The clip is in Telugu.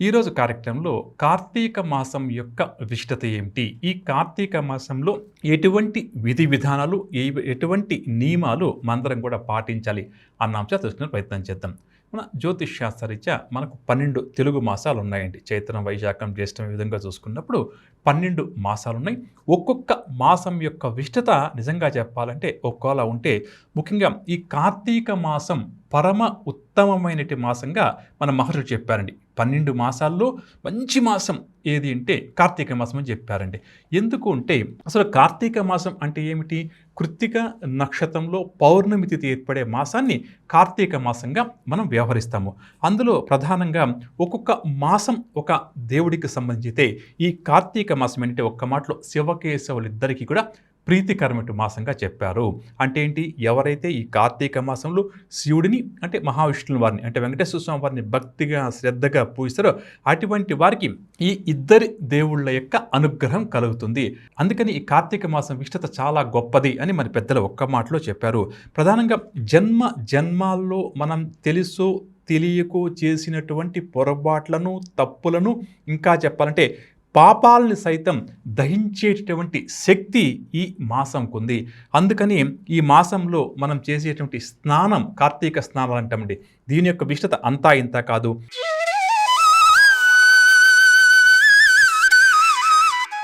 ఈరోజు కార్యక్రమంలో కార్తీక మాసం యొక్క విశిష్టత ఏమిటి? ఈ కార్తీక మాసంలో ఎటువంటి విధి విధానాలు ఏ- ఎటువంటి నియమాలు మనందరం కూడా పాటించాలి అన్న అంశం తెలుసుకునే ప్రయత్నం చేద్దాం. మన జ్యోతిష్ శాస్త్రరీత్యా మనకు పన్నెండు తెలుగు మాసాలు ఉన్నాయండి చైత్రం వైశాఖం జ్యేష్టం ఈ విధంగా చూసుకున్నప్పుడు పన్నెండు మాసాలు ఉన్నాయి ఒక్కొక్క మాసం యొక్క విశిష్టత నిజంగా చెప్పాలంటే ఒక్కోలా ఉంటే ముఖ్యంగా ఈ కార్తీక మాసం పరమ ఉత్తమమైనటి మాసంగా మన మహర్షులు చెప్పారండి. పన్నెండు మాసాల్లో మంచి మాసం ఏది అంటే కార్తీక మాసం అని చెప్పారండి. ఎందుకు అంటే అసలు కార్తీక మాసం అంటే ఏమిటి? కృత్తిక నక్షత్రంలో పౌర్ణమి తిథి ఏర్పడే మాసాన్ని కార్తీక మాసంగా మనం వ్యవహరిస్తాము. అందులో ప్రధానంగా ఒక్కొక్క మాసం ఒక దేవుడికి సంబంధించితే ఈ కార్తీక మాసం ఏంటంటే ఒక్క మాటలో శివకేశవులిద్దరికీ కూడా ప్రీతికరమైన మాసంగా చెప్పారు. అంటే ఏంటి? ఎవరైతే ఈ కార్తీక మాసంలో శివుడిని అంటే మహావిష్ణువు వారిని అంటే వెంకటేశ్వర స్వామి వారిని భక్తిగా శ్రద్ధగా పూజిస్తారో అటువంటి వారికి ఈ ఇద్దరి దేవుళ్ళ యొక్క అనుగ్రహం కలుగుతుంది. అందుకని ఈ కార్తీక మాసం విశిష్టత చాలా గొప్పది అని మన పెద్దలు ఒక్క మాటలో చెప్పారు. ప్రధానంగా జన్మ జన్మాల్లో మనం తెలుసు తెలియకో చేసినటువంటి పొరపాట్లను తప్పులను ఇంకా చెప్పాలంటే పాపాలని సైతం దహించేటటువంటి శక్తి ఈ మాసంకు ఉంది అందుకని ఈ మాసంలో మనం చేసేటువంటి స్నానం కార్తీక స్నానాలు అంటామండి దీని యొక్క విశిష్టత అంతా ఇంత కాదు.